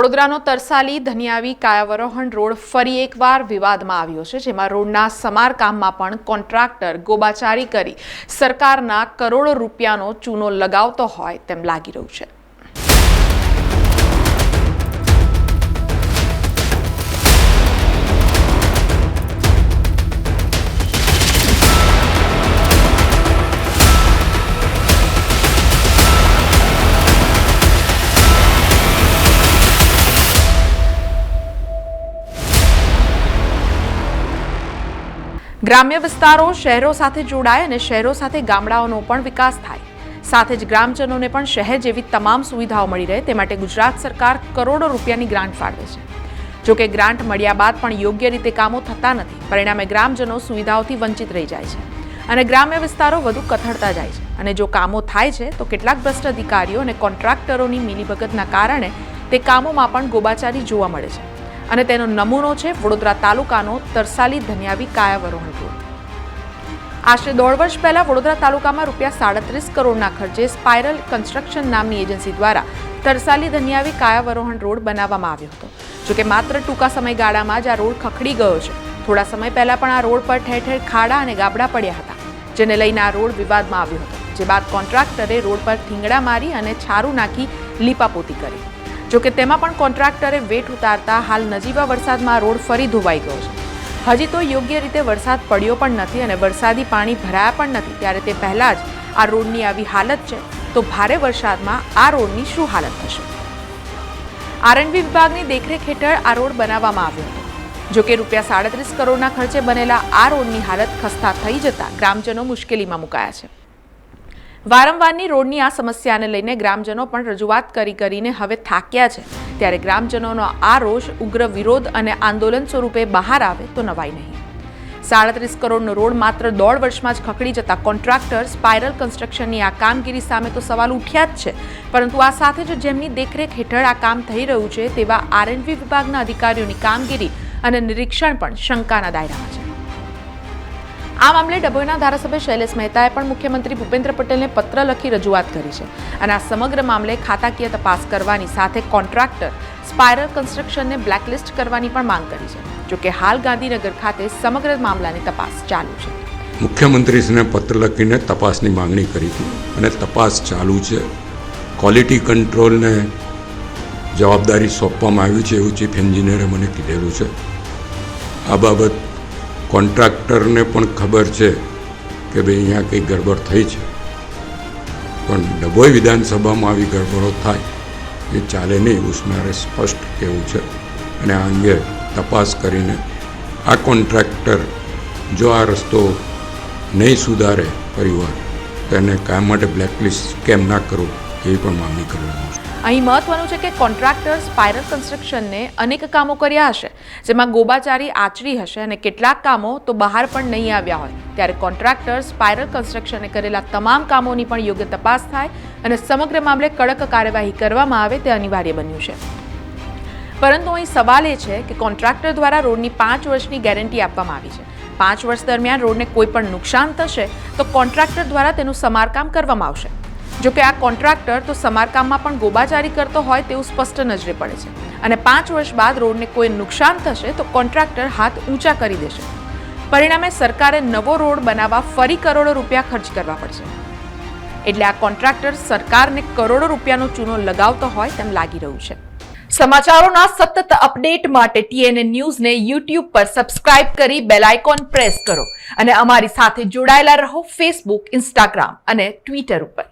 વડોદરાનો Tarsali ધનિયાવી કાયાવરોહણ road ફરી એકવાર વિવાદમાં આવ્યો છે, જેમાં રોડના સમારકામમાં પણ કોન્ટ્રાક્ટર ગોબાચારી કરી સરકારના કરોડો રૂપિયાનો ચૂનો લગાવતો હોય તેમ લાગી રહ્યું છે. ગ્રામ્ય વિસ્તારો શહેરો સાથે જોડાય અને શહેરો સાથે ગામડાઓનો પણ વિકાસ થાય. સાથે જ ગ્રામજનોને પણ શહેર જેવી તમામ સુવિધાઓ મળી રહે તે માટે ગુજરાત સરકાર કરોડો રૂપિયાની ગ્રાન્ટ ફાળવે છે. જોકે ગ્રાન્ટ મળ્યા બાદ પણ યોગ્ય રીતે કામો થતા નથી. પરિણામે ગ્રામજનો સુવિધાઓથી વંચિત રહી જાય છે અને ગ્રામ્ય વિસ્તારો વધુ કથળતા જાય છે. અને જો કામો થાય છે, તો કેટલાક ભ્રષ્ટ અધિકારીઓ અને કોન્ટ્રાક્ટરોની મિલીભગતના કારણે તે કામોમાં પણ ગોબાચારી જોવા મળે છે. અને તેનો નમૂનો છે વડોદરા તાલુકાનો તરસાલી ધન્યાવી કાયાવરોહણ રોડ આશરે દોઢ વર્ષ પહેલા વડોદરા તાલુકામાં રૂપિયા સાડત્રીસ કરોડના ખર્ચે સ્પાઇરલ કન્સ્ટ્રક્શન નામની એજન્સી દ્વારા તરસાલી ધન્યાવી કાયાવરોહણ રોડ બનાવવામાં આવ્યો હતો. જોકે માત્ર ટૂંકા સમયગાળામાં જ આ રોડ ખખડી ગયો છે. થોડા સમય પહેલા પણ આ રોડ પર ઠેર ઠેર ખાડા અને ગાબડા પડ્યા હતા, જેને લઈને આ રોડ વિવાદમાં આવ્યો હતો, જે બાદ કોન્ટ્રાક્ટરે રોડ પર ઠીંગડા મારી અને છારું નાખી લીપાપોતી કરી. જોકે તેમાં પણ કોન્ટ્રાક્ટરે વેટ ઉતારતા હાલ નજીવા વરસાદમાં રોડ ફરી ધોવાઈ ગયો છે. હજી તો યોગ્ય રીતે વરસાદ પડ્યો પણ નથી અને વરસાદી પાણી ભરાયા પણ નથી. ત્યારે તે પહેલાં જ આ રોડની આવી હાલત છે. તો ભારે વરસાદમાં આ રોડની શું હાલત થશે? આરએનબી વિભાગની દેખરેખ હેઠળ આ રોડ બનાવવામાં આવ્યો હતો. જોકે રૂપિયા સાડત્રીસ કરોડના ખર્ચે બનેલા આ રોડની હાલત ખસ્તા થઈ જતા ગ્રામજનો મુશ્કેલીમાં મુકાયા છે. વારંવારની રોડની આ સમસ્યાને લઈને ગ્રામજનો પણ રજૂઆત કરી કરીને હવે થાક્યા છે. ત્યારે ગ્રામજનોનો આ રોષ, ઉગ્ર વિરોધ અને આંદોલન સ્વરૂપે બહાર આવે તો નવાઈ નહીં. સાડત્રીસ કરોડનો રોડ માત્ર દોઢ વર્ષમાં જ ખકડી જતા કોન્ટ્રાક્ટર સ્પાઇરલ કન્સ્ટ્રક્શનની આ કામગીરી સામે તો સવાલ ઉઠ્યા જ છે. પરંતુ આ સાથે જ જેમની દેખરેખ હેઠળ આ કામ થઈ રહ્યું છે તેવા આરએનવી વિભાગના અધિકારીઓની કામગીરી અને નિરીક્ષણ પણ શંકાના દાયરામાં છે. આ મામલે ડભોઈના ધારાસભ્ય શૈલેષ મહેતાએ પણ મુખ્યમંત્રી ભૂપેન્દ્ર પટેલને પત્ર લખી રજૂઆત કરી છે અને આ સમગ્ર મામલે ખાતાકીય તપાસ કરવાની સાથે કોન્ટ્રાક્ટર સ્પાયરલ કન્સ્ટ્રક્શનને બ્લેકલિસ્ટ કરવાની પણ માંગ કરી છે. જોકે હાલ ગાંધીનગર ખાતે સમગ્ર મામલાની તપાસ ચાલુ છે. મુખ્યમંત્રીશ્રીને પત્ર લખીને તપાસની માંગણી કરી હતી અને તપાસ ચાલુ છે. ક્વોલિટી કંટ્રોલને જવાબદારી સોંપવામાં આવી છે એવું ચીફ એન્જિનિયરે મને કીધેલું છે. આ બાબત કોન્ટ્રાક્ટરને પણ ખબર છે કે ભાઈ અહીંયા કંઈ ગડબડ થઈ છે. પણ ડભોઈ વિધાનસભામાં આવી ગડબડો થાય એ ચાલે નહીં એવું સ્પષ્ટ કહેવું છે. અને આ અંગે તપાસ કરીને આ કોન્ટ્રાક્ટર જો આ રસ્તો નહીં સુધારે પરિવાર, તો એને કાયમ માટે બ્લેકલિસ્ટ કેમ ના કરવું એવી પણ માંગણી કરવાની છે અહીં મહત્વનું છે કે કોન્ટ્રાક્ટર સ્પાયરલ કન્સ્ટ્રક્શનને અનેક કામો કર્યા હશે, જેમાં ગોબાચારી આચરી હશે અને કેટલાક કામો તો બહાર પણ નહીં આવ્યા હોય. ત્યારે કોન્ટ્રાક્ટર સ્પાયરલ કન્સ્ટ્રક્શને કરેલા તમામ કામોની પણ યોગ્ય તપાસ થાય અને સમગ્ર મામલે કડક કાર્યવાહી કરવામાં આવે તે અનિવાર્ય બન્યું છે. પરંતુ અહીં સવાલ એ છે કે કોન્ટ્રાક્ટર દ્વારા રોડની પાંચ વર્ષની ગેરંટી આપવામાં આવી છે. પાંચ વર્ષ દરમિયાન રોડને કોઈ પણ નુકસાન થશે તો કોન્ટ્રાક્ટર દ્વારા તેનું સમારકામ કરવામાં આવશે. જો કે આ કોન્ટ્રાક્ટર તો સમારકામમાં પણ ગોબાચારી કરતો હોય તેવું સ્પષ્ટ નજરે પડે છે. અને પાંચ વર્ષ બાદ રોડને કોઈ નુકસાન થશે તો કોન્ટ્રાક્ટર હાથ ઊંચા કરી દેશે. પરિણામે સરકારે નવો રોડ બનાવવા ફરી કરોડો રૂપિયા ખર્ચ કરવા પડશે. એટલે આ કોન્ટ્રાક્ટર સરકારને કરોડો રૂપિયાનો ચૂનો લગાવતો હોય તેમ લાગી રહ્યું છે. સમાચારોના સતત અપડેટ માટે ટીએનએ ન્યૂઝને યુટ્યુબ પર સબસ્ક્રાઇબ કરી બેલ આઇકોન પ્રેસ કરો. અને અમારી સાથે જોડાયેલા રહો ફેસબુક ઇન્સ્ટાગ્રામ અને ટ્વિટર ઉપર.